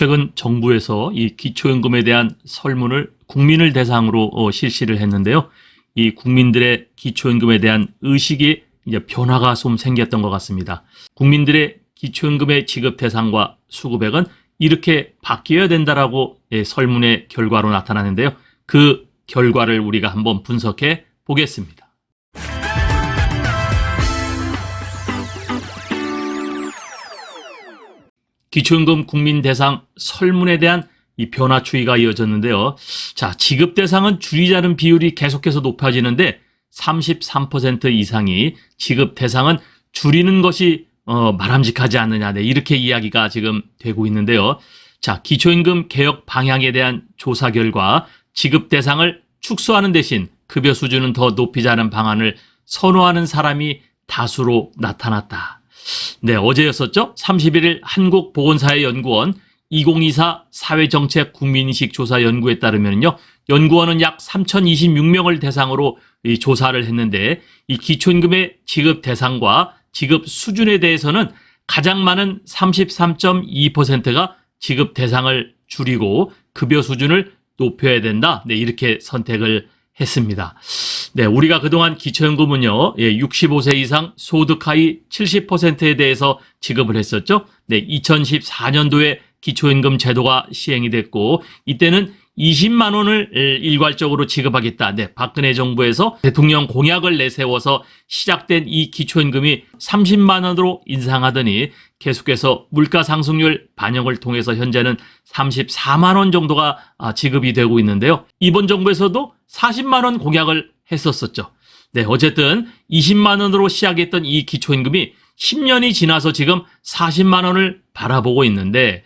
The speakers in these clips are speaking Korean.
최근 정부에서 이 기초연금에 대한 설문을 국민을 대상으로 어, 실시를 했는데요. 이 국민들의 기초연금에 대한 의식이 이제 변화가 좀 생겼던 것 같습니다. 국민들의 기초연금의 지급 대상과 수급액은 이렇게 바뀌어야 된다라고 예, 설문의 결과로 나타나는데요. 그 결과를 우리가 한번 분석해 보겠습니다. 기초연금 국민 대상 설문에 대한 이 변화 추이가 이어졌는데요. 자, 지급 대상은 줄이자는 비율이 계속해서 높아지는데 33% 이상이 지급 대상은 줄이는 것이 어, 바람직하지 않느냐. 네, 이렇게 이야기가 지금 되고 있는데요. 자, 기초임금 개혁 방향에 대한 조사 결과 지급 대상을 축소하는 대신 급여 수준은 더 높이자는 방안을 선호하는 사람이 다수로 나타났다. 네, 어제였었죠? 31일 한국보건사회연구원 2024 사회정책 국민인식 조사 연구에 따르면요. 연구원은 약 3,026명을 대상으로 이 조사를 했는데 이 기초임금의 지급 대상과 지급 수준에 대해서는 가장 많은 33.2%가 지급 대상을 줄이고 급여 수준을 높여야 된다. 네, 이렇게 선택을 했습니다. 네, 우리가 그동안 기초연금은요, 예, 65세 이상 소득 하위 70%에 대해서 지급을 했었죠. 네, 2014년도에 기초연금 제도가 시행이 됐고, 이때는 20만 원을 일괄적으로 지급하겠다. 네, 박근혜 정부에서 대통령 공약을 내세워서 시작된 이 기초연금이 30만 원으로 인상하더니 계속해서 물가 상승률 반영을 통해서 현재는 34만 원 정도가 아, 지급이 되고 있는데요. 이번 정부에서도 40만 원 공약을 했었었죠. 네, 어쨌든 20만 원으로 시작했던 이 기초임금이 10년이 지나서 지금 40만 원을 바라보고 있는데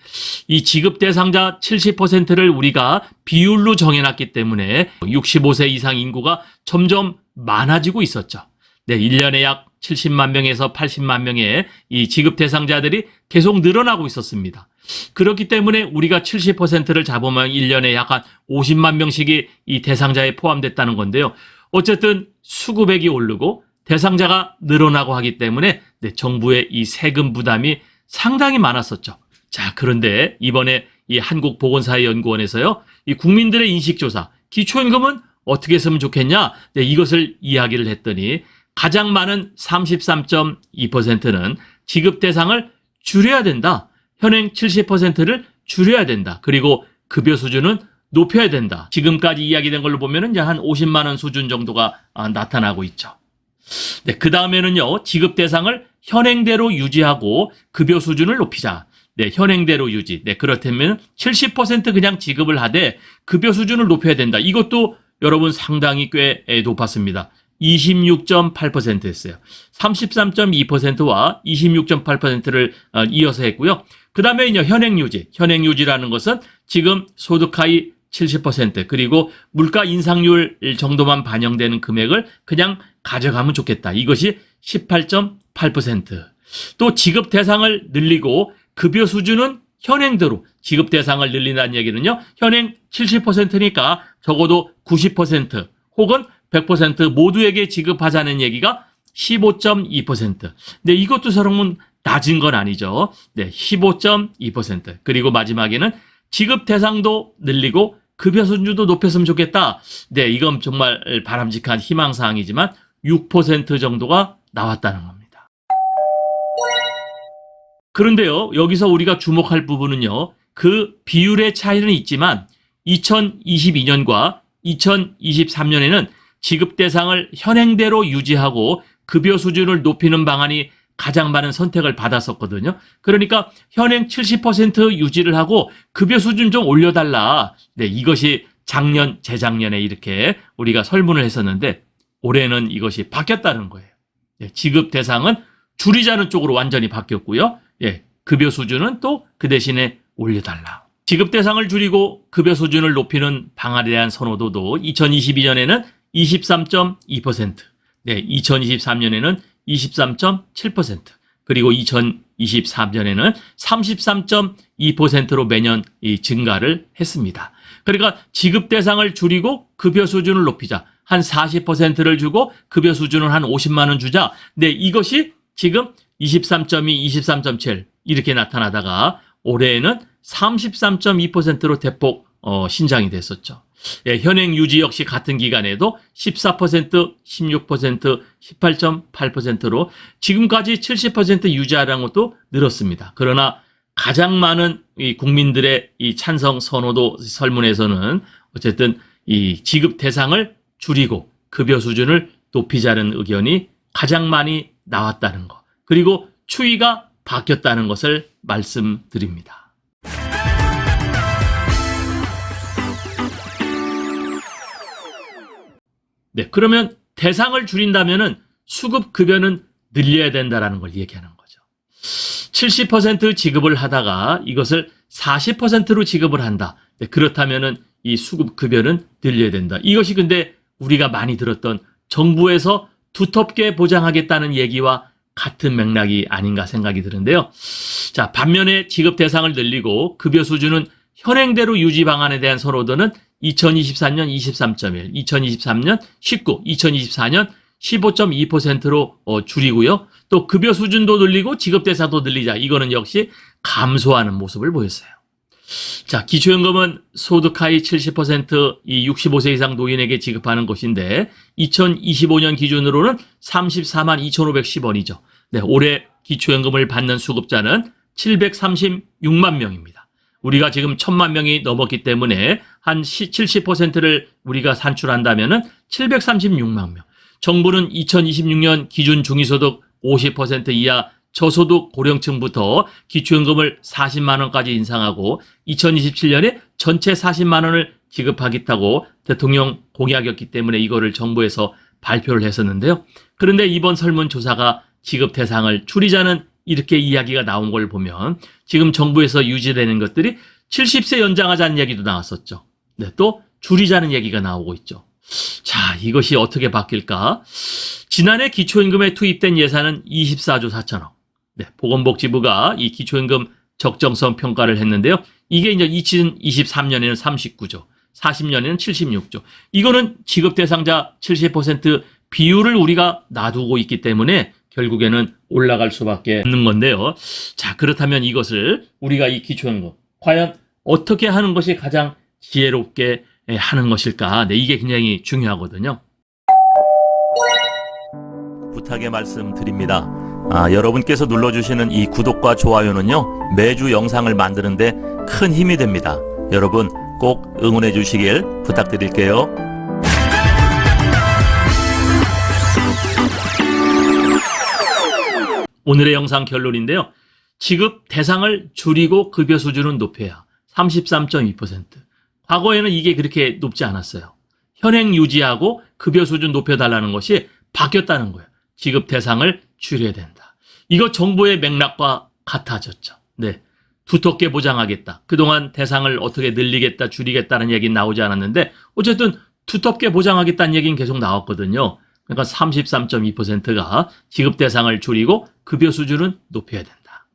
이 지급 대상자 70%를 우리가 비율로 정해놨기 때문에 65세 이상 인구가 점점 많아지고 있었죠. 네, 1년에 약 70만 명에서 80만 명의 이 지급 대상자들이 계속 늘어나고 있었습니다. 그렇기 때문에 우리가 70%를 잡으면 1년에 약한 50만 명씩이 이 대상자에 포함됐다는 건데요. 어쨌든 수급액이 오르고 대상자가 늘어나고 하기 때문에 네, 정부의 이 세금 부담이 상당히 많았었죠. 자, 그런데 이번에 이 한국보건사회연구원에서요, 이 국민들의 인식조사, 기초임금은 어떻게 했으면 좋겠냐? 네, 이것을 이야기를 했더니 가장 많은 33.2%는 지급 대상을 줄여야 된다. 현행 70%를 줄여야 된다. 그리고 급여 수준은 높여야 된다. 지금까지 이야기된 걸로 보면은 이제 한 50만 원 수준 정도가 아, 나타나고 있죠. 네, 그 다음에는요, 지급 대상을 현행대로 유지하고 급여 수준을 높이자. 네, 현행대로 유지. 네, 그렇다면 70% 그냥 지급을 하되 급여 수준을 높여야 된다. 이것도 여러분 상당히 꽤 높았습니다. 26.8%였어요. 33.2%와 26.8%를 어, 이어서 했고요. 그 다음에 현행 유지. 현행 유지라는 것은 지금 소득 하위 70% 그리고 물가 인상률 정도만 반영되는 금액을 그냥 가져가면 좋겠다. 이것이 18.8%. 또 지급 대상을 늘리고 급여 수준은 현행대로 지급 대상을 늘린다는 얘기는요. 현행 70%니까 적어도 90% 혹은 100% 모두에게 지급하자는 얘기가 15.2%. 네, 이것도 서러면 낮은 건 아니죠. 네, 15.2%. 그리고 마지막에는 지급 대상도 늘리고 급여 수준도 높였으면 좋겠다. 네, 이건 정말 바람직한 희망 사항이지만 6% 정도가 나왔다는 겁니다. 그런데요, 여기서 우리가 주목할 부분은요, 그 비율의 차이는 있지만 2022년과 2023년에는 지급 대상을 현행대로 유지하고 급여 수준을 높이는 방안이 가장 많은 선택을 받았었거든요. 그러니까 현행 70% 유지를 하고 급여 수준 좀 올려달라. 네, 이것이 작년, 재작년에 이렇게 우리가 설문을 했었는데 올해는 이것이 바뀌었다는 거예요. 예, 지급 대상은 줄이자는 쪽으로 완전히 바뀌었고요. 예, 급여 수준은 또 그 대신에 올려달라. 지급 대상을 줄이고 급여 수준을 높이는 방안에 대한 선호도도 2022년에는 23.2%, 네, 2023년에는 23.7%, 그리고 2023년에는 33.2%로 매년 이 증가를 했습니다. 그러니까 지급 대상을 줄이고 급여 수준을 높이자. 한 40%를 주고 급여 수준을 한 50만 원 주자. 네, 이것이 지금 23.2, 23.7 이렇게 나타나다가 올해에는 33.2%로 대폭 어, 신장이 됐었죠. 예, 현행 유지 역시 같은 기간에도 14%, 16%, 18.8%로 지금까지 70% 유지하라는 것도 늘었습니다. 그러나 가장 많은 이 국민들의 이 찬성 선호도 설문에서는 어쨌든 이 지급 대상을 줄이고 급여 수준을 높이자는 의견이 가장 많이 나왔다는 것. 그리고 추이가 바뀌었다는 것을 말씀드립니다. 네, 그러면 대상을 줄인다면은 수급 급여는 늘려야 된다라는 걸 얘기하는 거죠. 70% 지급을 하다가 이것을 40%로 지급을 한다. 네, 그렇다면은 이 수급 급여는 늘려야 된다. 이것이 근데 우리가 많이 들었던 정부에서 두텁게 보장하겠다는 얘기와 같은 맥락이 아닌가 생각이 드는데요. 자, 반면에 지급 대상을 늘리고 급여 수준은 현행대로 유지 방안에 대한 선호도는 2023년 23.1, 2023년 19, 2024년 15.2%로 어, 줄이고요. 또 급여 수준도 늘리고 지급 대상도 늘리자. 이거는 역시 감소하는 모습을 보였어요. 자, 기초연금은 소득 하위 70%, 이 65세 이상 노인에게 지급하는 것인데, 2025년 기준으로는 34만 2,510원이죠. 네, 올해 기초연금을 받는 수급자는 736만 명입니다. 우리가 지금 1000만 명이 넘었기 때문에 한 70%를 우리가 산출한다면은 736만 명. 정부는 2026년 기준 중위소득 50% 이하 저소득 고령층부터 기초연금을 40만 원까지 인상하고 2027년에 전체 40만 원을 지급하겠다고 대통령 공약이었기 때문에 이거를 정부에서 발표를 했었는데요. 그런데 이번 설문조사가 지급 대상을 줄이자는 이렇게 이야기가 나온 걸 보면 지금 정부에서 유지되는 것들이 70세 연장하자는 얘기도 나왔었죠. 네, 또 줄이자는 얘기가 나오고 있죠. 자, 이것이 어떻게 바뀔까? 지난해 기초임금에 투입된 예산은 24조 4천억. 네, 보건복지부가 이 기초임금 적정성 평가를 했는데요. 이게 이제 2023년에는 39조, 40년에는 76조. 이거는 지급 대상자 70% 비율을 우리가 놔두고 있기 때문에 결국에는 올라갈 수밖에 없는 건데요. 자, 그렇다면 이것을 우리가 이 기초임금 과연 어떻게 하는 것이 가장 지혜롭게 하는 것일까? 네, 이게 굉장히 중요하거든요. 부탁의 말씀 드립니다. 아, 여러분께서 눌러주시는 이 구독과 좋아요는요, 매주 영상을 만드는데 큰 힘이 됩니다. 여러분 꼭 응원해 주시길 부탁드릴게요. 오늘의 영상 결론인데요. 지급 대상을 줄이고 급여 수준은 높여야 33.2%. 과거에는 이게 그렇게 높지 않았어요. 현행 유지하고 급여 수준 높여달라는 것이 바뀌었다는 거예요. 지급 대상을 줄여야 된다. 이거 정부의 맥락과 같아졌죠. 네. 두텁게 보장하겠다. 그동안 대상을 어떻게 늘리겠다, 줄이겠다는 얘기는 나오지 않았는데, 어쨌든 두텁게 보장하겠다는 얘기는 계속 나왔거든요. 그러니까 33.2%가 지급 대상을 줄이고 급여 수준은 높여야 된다.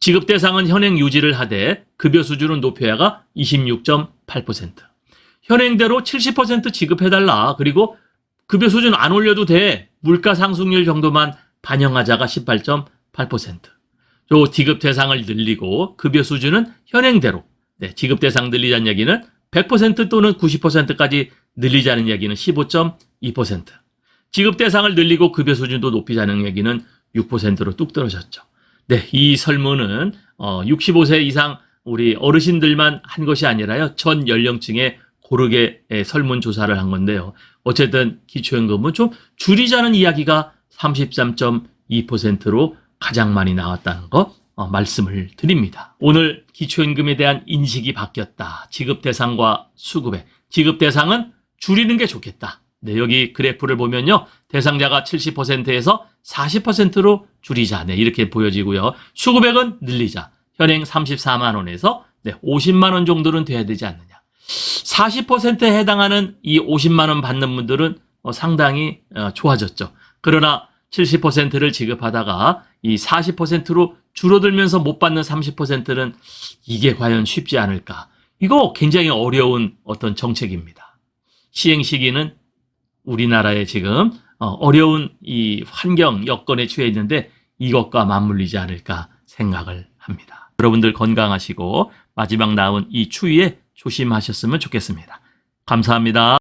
지급 대상은 현행 유지를 하되 급여 수준은 높여야가 26.8%. 현행대로 70% 지급해달라. 그리고 급여 수준 안 올려도 돼. 물가 상승률 정도만 반영하자가 18.8%. 요 지급 대상을 늘리고 급여 수준은 현행대로. 네, 지급 대상 늘리자는 얘기는 100% 또는 90%까지 늘리자는 얘기는 15.2%. 지급 대상을 늘리고 급여 수준도 높이자는 얘기는 6%로 뚝 떨어졌죠. 네, 이 설문은 어, 65세 이상 우리 어르신들만 한 것이 아니라요. 전 연령층에 고르게 예, 설문 조사를 한 건데요. 어쨌든 기초연금은 좀 줄이자는 이야기가 33.2%로 가장 많이 나왔다는 거 어, 말씀을 드립니다. 오늘 기초연금에 대한 인식이 바뀌었다. 지급 대상과 수급에 지급 대상은 줄이는 게 좋겠다. 네, 여기 그래프를 보면요. 대상자가 70%에서 40%로 줄이자. 네, 이렇게 보여지고요. 수급액은 늘리자. 현행 34만 원에서 네, 50만 원 정도는 돼야 되지 않느냐. 40%에 해당하는 이 50만 원 받는 분들은 어, 상당히 어, 좋아졌죠. 그러나 70%를 지급하다가 이 40%로 줄어들면서 못 받는 30%는 이게 과연 쉽지 않을까. 이거 굉장히 어려운 어떤 정책입니다. 시행 시기는 우리나라에 지금 어, 어려운 이 환경 여건에 처해 있는데 이것과 맞물리지 않을까 생각을 합니다. 여러분들 건강하시고 마지막 나온 이 추위에 조심하셨으면 좋겠습니다. 감사합니다.